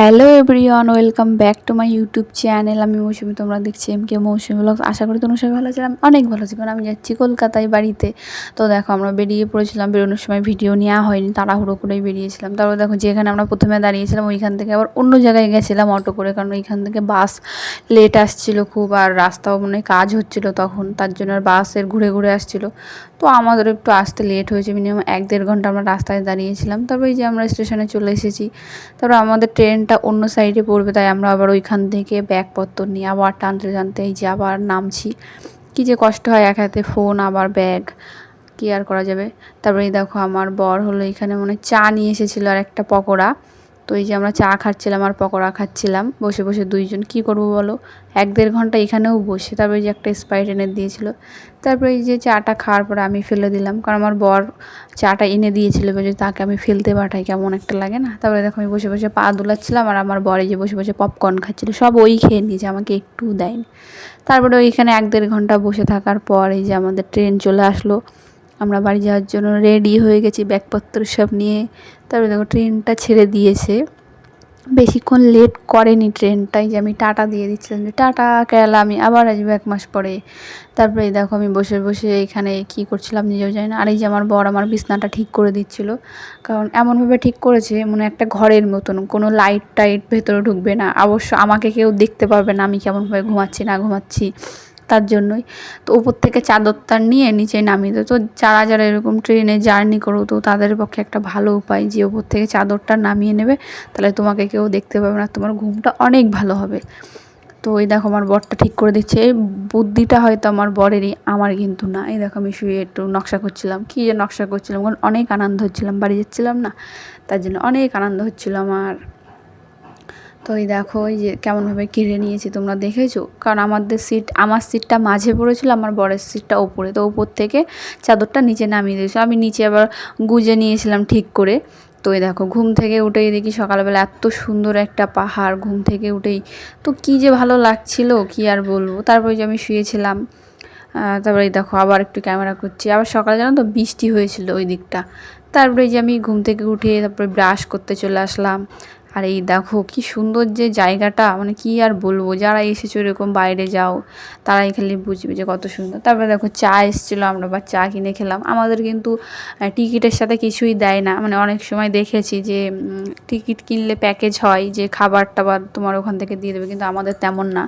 Hello everyone, welcome back to my YouTube channel. আমি মৌসুমি, তোমরা দেখছি এম কে মৌসুমি blog. আশা করি তোমার সবাই ভালো ছিলাম অনেক ভালো কারণ আমি যাচ্ছি কলকাতায় বাড়িতে। তো দেখো, আমরা বেরিয়ে পড়েছিলাম, বেরোনোর সময় ভিডিও নেওয়া হয়নি, তাড়াহুড়ো করেই বেরিয়েছিলাম। তারপর দেখো, যেখানে আমরা প্রথমে দাঁড়িয়েছিলাম, ওইখান থেকে আবার অন্য জায়গায় গেছিলাম অটো করে, কারণ ওইখান থেকে বাস লেট আসছিল খুব, আর রাস্তাও মানে কাজ হচ্ছিল তখন, তার জন্য আর বাসের ঘুরে ঘুরে আসছিল। তো আমাদের একটু আসতে লেট হয়েছে মিনিমাম এক দেড় ঘণ্টা আমরা রাস্তায় দাঁড়িয়েছিলাম। তারপর এই যে আমরা স্টেশনে চলে এসেছি, তারপর আমাদের ট্রেনটা অন্য সাইডে পড়বে, তাই আমরা আবার ওইখান থেকে ব্যাগপত্র নিয়ে আবার টানতে টানতে এই যে আবার নামছি। কী যে কষ্ট হয় এক হাতে ফোন, আবার ব্যাগ, কি আর করা যাবে? তারপরে দেখো আমার বর হলো এখানে মানে চা নিয়ে এসেছিল আর একটা পকোড়া। তো এই যে আমরা চা খাচ্ছিলাম আর পকোড়া খাচ্ছিলাম, বসে বসে দুইজন, কি করব বলো? এক দেড় ঘণ্টা এখানেও বসে, তারপরে যে একটা স্প্রাইট এনে দিয়েছিল। তারপরে এই যে চাটা খাওয়ার পরে আমি ফেলে দিলাম, কারণ আমার বর চাটা এনে দিয়েছিল যে তাকে আমি ফেলতে পাঠাই, কেমন একটা লাগে না? তারপরে দেখো আমি বসে বসে পা দোলাচ্ছিলাম আর আমার বরে যে বসে বসে পপকর্ন খাচ্ছিল, সব ওই খেয়ে নিয়েছে, আমাকে একটু দেয়নি। তারপরে ওইখানে এক দেড় ঘণ্টা বসে থাকার পর এই যে আমাদের ট্রেন চলে আসলো আমরা বাড়ি যাওয়ার জন্য রেডি হয়ে গেছি ব্যাগপত্র সব নিয়ে। তারপরে দেখো ট্রেনটা ছেড়ে দিয়েছে। বেশিক্ষণ লেট করেনি ট্রেনটাই যে আমি টাটা দিয়ে দিচ্ছিলাম যে, টাটা কেরালা আমি আবার আসব এক মাস পরে। তারপরে দেখো আমি বসে বসে এখানে কি করছিলাম নিজেও জানি না। আর এই যে আমার বর আমার বিছনাটা ঠিক করে দিচ্ছিল। কারণ এমনভাবে ঠিক করেছে মানে একটা ঘরের মতন, কোনো লাইট টাইট ভেতরে ঢুকবে না। অবশ্য আমাকে কেউ দেখতে পারবে না আমি কেমনভাবে ঘুমাচ্ছি, না ঘুমাচ্ছি। তার জন্যই। তো উপর থেকে চাদরটা নিয়ে নিচে নামিয়ে দেয় তো যারা যারা এরকম ট্রেনে জার্নি করো, তো তাদের পক্ষে একটা ভালো উপায় যে উপর থেকে চাদরটা নামিয়ে নেবে, তাহলে তোমাকে কেউ দেখতে পাবে না, তোমার ঘুমটা অনেক ভালো হবে। তো এই দেখো আমার বরটা ঠিক করে দিচ্ছে। এই বুদ্ধিটা হয়তো আমার বরেরই, আমার কিন্তু না। এই দেখো আমি শুয়ে একটু নকশা করছিলাম। কী যে নকশা করছিলাম, কারণ অনেক আনন্দ হচ্ছিলাম, বাড়ি যাচ্ছিলাম না, তার জন্য অনেক আনন্দ হচ্ছিল আমার। তো এই দেখো এই যে কেমনভাবে কেড়ে নিয়েছি তোমরা দেখেছ? কারণ আমাদের সিট, আমার সিটটা মাঝে পড়েছিল, আমার বরের সিটটা ওপরে। তো ওপর থেকে চাদরটা নিচে নামিয়ে দিয়েছিল আমি নিচে আবার গুজে নিয়েছিলাম ঠিক করে। তো এই দেখো, ঘুম থেকে উঠেই দেখি সকালবেলা এত সুন্দর একটা পাহাড়, ঘুম থেকে উঠেই। তো কী যে ভালো লাগছিল, কি আর বলব? তারপরে যে আমি শুয়েছিলাম। তারপরে দেখো, আবার একটু ক্যামেরা করছি। আবার সকালে জানো তো বৃষ্টি হয়েছিল ওই দিকটা। তারপরে যে আমি ঘুম থেকে উঠে তারপরে ব্রাশ করতে চলে আসলাম। আর এই দেখো কি সুন্দর যে জায়গাটা মানে কি আর বলব, যারা এসেছ এরকম বাইরে যাও, তারাই খালি বুঝবে যে কত সুন্দর। তারপরে দেখো চা এসেছিল আমরা, বা চা কিনে খেলাম। আমাদের কিন্তু টিকিটের সাথে কিছুই দেয় না। মানে অনেক সময় দেখেছি যে টিকিট কিনলে প্যাকেজ হয় যে খাবার টাবার তোমার ওখান থেকে দিয়ে দেবে, কিন্তু আমাদের তেমন না।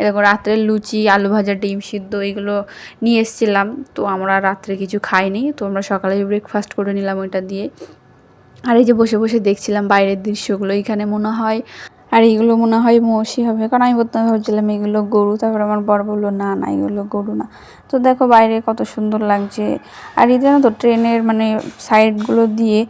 এরকম রাত্রের লুচি, আলু ভাজা, ডিম সিদ্ধ, এগুলো নিয়ে এসেছিলাম। তো আমরা রাত্রে কিছু খাইনি। তো আমরা সকালে ব্রেকফাস্ট করে নিলাম ওইটা দিয়ে। আর এই যে বসে বসে দেখছিলাম বাইরের দৃশ্যগুলো, এখানে মনে হয়, আর এইগুলো মনে হয় মৌসি হবে। কারণ আমি প্রথমে ভাবছিলাম এগুলো গরু, তারপর আমার বর বলল, না না, এগুলো গরু না। তো দেখো বাইরে কত সুন্দর লাগছে। আর এই জানো তো, ট্রেনের মানে সাইডগুলো দিয়ে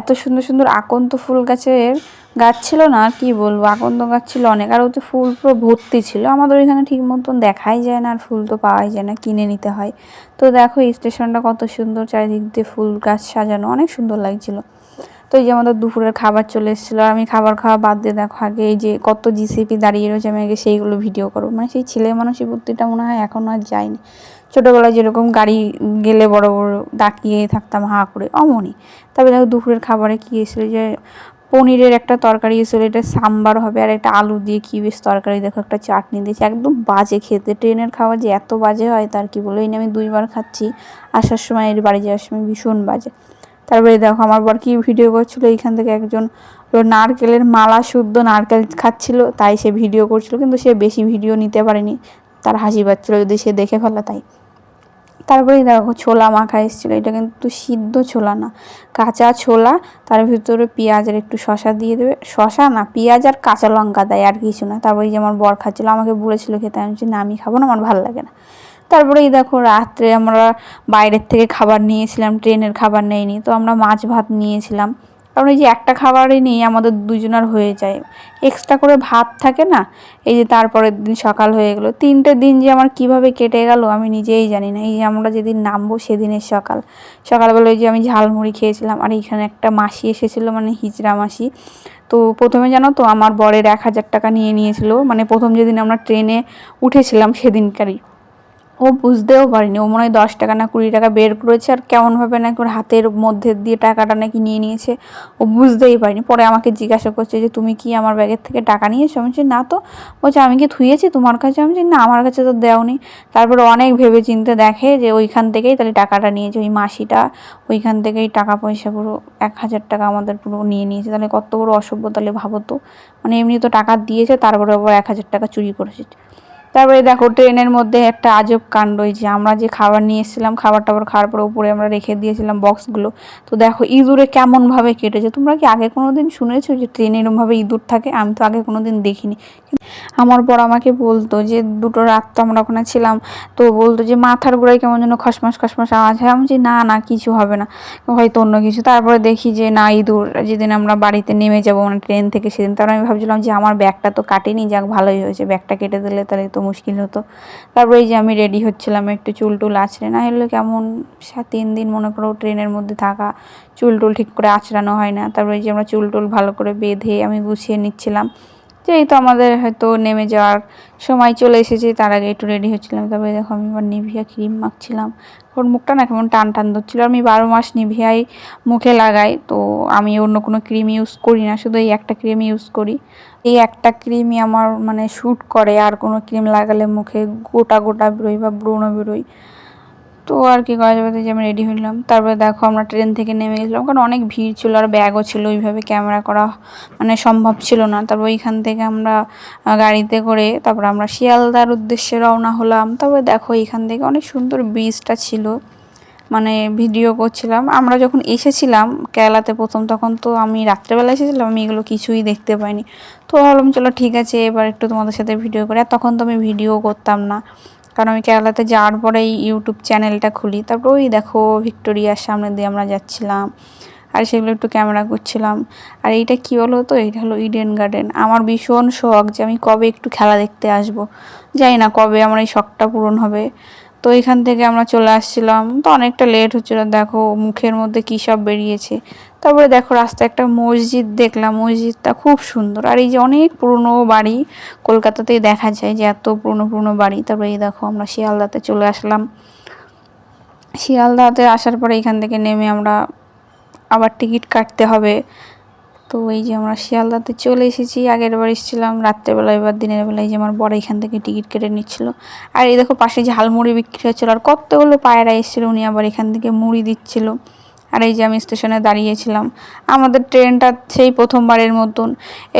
এত সুন্দর সুন্দর আকন্ত ফুল গাছের গাছ ছিল না কি বলব, আকন্দ গাছ ছিল অনেক। আর ওতে ফুল পুরো ভর্তি ছিল। আমাদের এখানে ঠিক মতন দেখাই যায় না, আর ফুল তো পাওয়াই যায় না, কিনে নিতে হয়। তো দেখো স্টেশনটা কত সুন্দর, চারিদিক দিয়ে ফুল গাছ সাজানো, অনেক সুন্দর লাগছিল। তো এই যে আমাদের দুপুরের খাবার চলে এসেছিল আমি খাবার খাওয়া বাদ দিয়ে দেখো আগে এই যে কত জিসিপি দাঁড়িয়ে রয়েছে, আমি আগে সেইগুলো ভিডিও করব। মানে সেই ছেলে মানুষের বুদ্ধিটা মনে হয় এখনও আর যায়নি। ছোটোবেলায় যেরকম গাড়ি গেলে বড় বড় ডাকিয়ে থাকতাম হা করে অমনই তবে দেখো দুপুরের খাবারে কী এসেছিল যে পনিরের একটা তরকারি এসেছিল, এটা সাম্বার হবে আর একটা আলু দিয়ে কী বেশ তরকারি, দেখো একটা চাটনি দিয়েছে। একদম বাজে খেতে, ট্রেনের খাবার যে এত বাজে হয়, তার কি বলো এই আমি দুইবার খাচ্ছি, আসার সময় এর বাড়ি যাওয়ার সময় ভীষণ বাজে। তারপরে দেখো আমার বর কি ভিডিও করছিল এইখান থেকে একজন নারকেলের মালা শুদ্ধ নারকেল খাচ্ছিল, তাই সে ভিডিও করছিল, কিন্তু সে বেশি ভিডিও নিতে পারেনি। তার হাসি পাচ্ছিল যদি সে দেখে ফেলে তাই। তারপরে দেখো ছোলা মাখা এসেছিল, এটা কিন্তু সিদ্ধ ছোলা না, কাঁচা ছোলা, তার ভিতরে পেঁয়াজের একটু শশা দিয়ে দেবে। শশা না, পেঁয়াজ আর কাঁচা লঙ্কা দেয় আর কিছু না। তারপরে যে আমার বর খাচ্ছিলো, আমাকে বলেছিল খেতে, আমি না, আমি খাব না, আমার ভালো লাগে না। তারপরে এই দেখো রাত্রে আমরা বাইরের থেকে খাবার নিয়েছিলাম, ট্রেনের খাবার নেইনি তো আমরা মাছ ভাত নিয়েছিলাম। কারণ এই যে একটা খাবারই নেই, আমাদের দুজনের হয়ে যায়। এক্সট্রা করে ভাত থাকে না, এই যে তারপরের দিন সকাল হয়ে গেলো। তিনটে দিন যে আমার কীভাবে কেটে গেল আমি নিজেই জানি না। এই যে আমরা যেদিন নামবো সেদিনের সকাল। সকালবেলা ওই যে আমি ঝালমুড়ি খেয়েছিলাম, আর এইখানে একটা মাসি এসেছিল মানে হিজড়া মাসি। তো প্রথমে জানো তো, আমার বরের এক হাজার টাকা নিয়ে নিয়েছিল। মানে প্রথম যেদিন আমরা ট্রেনে উঠেছিলাম সেদিনকারই। ও বুঝতেও পারিনি। ও মনে হয় দশ টাকা না কুড়ি টাকা বের করেছে আর কেমনভাবে নাকি ওর হাতের মধ্যে দিয়ে টাকাটা নাকি নিয়ে নিয়েছে, ও বুঝতেই পারিনি। পরে আমাকে জিজ্ঞাসা করছে যে, তুমি কি আমার ব্যাগের থেকে টাকা নিয়েছো? আমি না তো। বলছে, আমি কি থুয়েছি তোমার কাছে? আমি না, আমার কাছে তো দেওনি। তারপরে অনেক ভেবে চিনতে দেখে যে, ওইখান থেকেই তাহলে টাকাটা নিয়েছে, ওই মাসিটা ওইখান থেকেই টাকা পয়সা পুরো এক হাজার টাকা আমাদের পুরো নিয়ে নিয়েছে। তাহলে কত বড় অসভ্য তাহলে ভাবো তো। মানে এমনি তো টাকা দিয়েছে, তারপরে আবার এক হাজার টাকা চুরি করেছে। তারপরে দেখো, ট্রেনের মধ্যে একটা আজব কাণ্ড যে আমরা যে খাবার নিয়ে এসেছিলাম, খাবার টাবার খাওয়ার পরে উপরে আমরা রেখে দিয়েছিলাম বক্সগুলো। তো দেখো, ইঁদুরে কেমনভাবে কেটেছে। তোমরা কি আগে কোনো দিন শুনেছো যে ট্রেনে এরমভাবে ইঁদুর থাকে? আমি তো আগে কোনো দিন দেখিনি। আমার পর আমাকে বলতো যে, দুটো রাত তো আমরা ওখানে ছিলাম। তো বলতো যে, মাথার গোড়ায় কেমন যেন খসমাস খসমাস আওয়াজ হয়। আমি যে না না, কিছু হবে না। হয়তো অন্য কিছু। তারপরে দেখি যে, না, ইঁদুর, যেদিন আমরা বাড়িতে নেমে যাব মানে ট্রেন থেকে সেদিন। তারপর আমি ভাবছিলাম যে, আমার ব্যাগটা তো কাটেনি, যাক ভালোই হয়েছে। ব্যাগটা কেটে দিলে তাহলে তো মুশকিল হতো। তারপরে এই যে আমি রেডি হচ্ছিলাম একটু চুল টুল আছড়ে না হলে কেমন তিন দিন মনে করো ট্রেনের মধ্যে থাকা, চুল টুল ঠিক করে আছড়ানো হয় না। তারপরে এই যে আমরা চুল টুল ভালো করে বেঁধে আমি গুছিয়ে নিচ্ছিলাম। যে এই তো আমাদের হয়তো নেমে যাওয়ার সময় চলে এসেছে, তার আগে একটু রেডি হচ্ছিলাম। তারপরে দেখো আমি আবার নিভিয়া ক্রিম মাখছিলাম। ওর মুখটা না কেমন টান টান ধরছিল। আমি বারো মাস নিভিয়াই মুখে লাগাই, তো আমি অন্য কোনো ক্রিম ইউজ করি না। শুধু এই একটা ক্রিম ইউজ করি। এই একটা ক্রিমই আমার মানে শ্যুট করে। আর কোনো ক্রিম লাগালে মুখে গোটা গোটা বেরোয় বা ব্রণ বেরোয়। তো আর কি করা যাবে? যে আমি রেডি হলাম তারপরে দেখো আমরা ট্রেন থেকে নেমে গেছিলাম। কারণ অনেক ভিড় ছিল, আর ব্যাগও ছিল। ওইভাবে ক্যামেরা করা মানে সম্ভব ছিল না। তারপর ওইখান থেকে আমরা গাড়িতে করে তারপর আমরা শিয়ালদার উদ্দেশ্যে রওনা হলাম। তারপরে দেখো এইখান থেকে অনেক সুন্দর ব্রিজটা ছিল। মানে ভিডিও করছিলাম। আমরা যখন এসেছিলাম কেরালাতে প্রথম, তখন তো আমি রাত্রেবেলা এসেছিলাম। আমি এগুলো কিছুই দেখতে পাইনি। তো ভাবলাম, চলো ঠিক আছে, এবার একটু তোমাদের সাথে ভিডিও করে। তখন তো আমি ভিডিও করতাম না। কারণ আমি কেরালাতে যাওয়ার পরেই ইউটিউব চ্যানেলটা খুলি, তারপর ওই দেখো ভিক্টোরিয়ার সামনে দিয়ে আমরা যাচ্ছিলাম, আর সেগুলো একটু ক্যামেরা করছিলাম। আর এইটা কী হলো তো? এইটা হলো ইডেন গার্ডেন আমার ভীষণ শখ যে আমি কবে একটু খেলা দেখতে আসব। জানি না কবে আমার এই শখটা পূরণ হবে। তো এখান থেকে আমরা চলে আসছিলাম। তো অনেকটা লেট হচ্ছিল, দেখো মুখের মধ্যে কী সব বেরিয়েছে। তারপরে দেখো রাস্তায় একটা মসজিদ দেখলাম, মসজিদটা খুব সুন্দর। আর এই যে অনেক পুরনো বাড়ি, কলকাতাতেই দেখা যায় যে এত পুরনো পুরনো বাড়ি। তারপরে এই দেখো আমরা শিয়ালদাতে চলে আসলাম। শিয়ালদাতে আসার পরে এখান থেকে নেমে আমরা আবার টিকিট কাটতে হবে। তো এই যে আমরা শিয়ালদাতে চলে এসেছি। আগের বার এসেছিলাম রাত্রেবেলা এবার দিনের বেলায় যে আমার বড় এখান থেকে টিকিট কেটে নিচ্ছিল। আর এই দেখো পাশে ঝালমুড়ি বিক্রি হচ্ছিল, আর কতগুলো পায়রা এসেছিল, উনি আবার এখান থেকে মুড়ি দিচ্ছিল। আর এই যে আমি স্টেশনে দাঁড়িয়েছিলাম, আমাদের ট্রেনটা সেই প্রথমবারের মতন।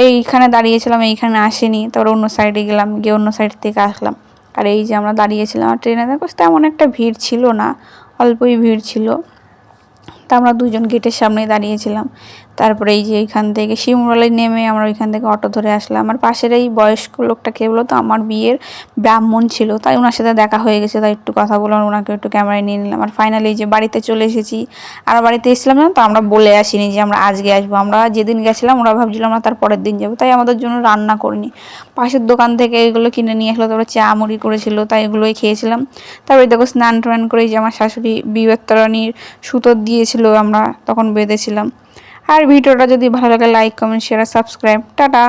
এইখানে দাঁড়িয়েছিলাম, এইখানে আসেনি, তারপর অন্য সাইডে গেলাম, গিয়ে অন্য সাইড থেকে আসলাম। আর এই যে আমরা দাঁড়িয়েছিলাম, আর ট্রেনে দেখো তেমন একটা ভিড় ছিল না, অল্পই ভিড় ছিল। তা আমরা দুজন গেটের সামনে দাঁড়িয়েছিলাম। তারপরে এই যে এখান থেকে শিমুরালি নেমে আমরা ওইখান থেকে অটো ধরে আসলাম। আমার পাশের এই বয়স্ক লোকটা কে বলো তো আমার বিয়ের ব্রাহ্মণ ছিল। তাই ওনার সাথে দেখা হয়ে গেছে। তাই একটু কথা বললাম ওনাকে একটু ক্যামেরায় নিয়ে নিলাম। আর ফাইনালি যে বাড়িতে চলে এসেছি। আর বাড়িতে এসেছিলাম না তো আমরা বলে আসিনি যে আমরা আজকে আসব। আমরা যেদিন গেছিলাম ওরা ভাবছিলাম আমরা তার পরের দিন যাব। তাই আমাদের জন্য রান্না করিনি। পাশের দোকান থেকে এগুলো কিনে নিয়ে আসলো। তারপরে চা মুড়ি করেছিল। তাই এগুলোই খেয়েছিলাম। তারপরে দেখো স্নান টান করে যে আমার শাশুড়ি বিবেত্তরানির সুতো দিয়েছিল আমরা। তখন বেঁধেছিলাম। আর ভিডিওটা যদি ভালো লাগে like comment share subscribe tata!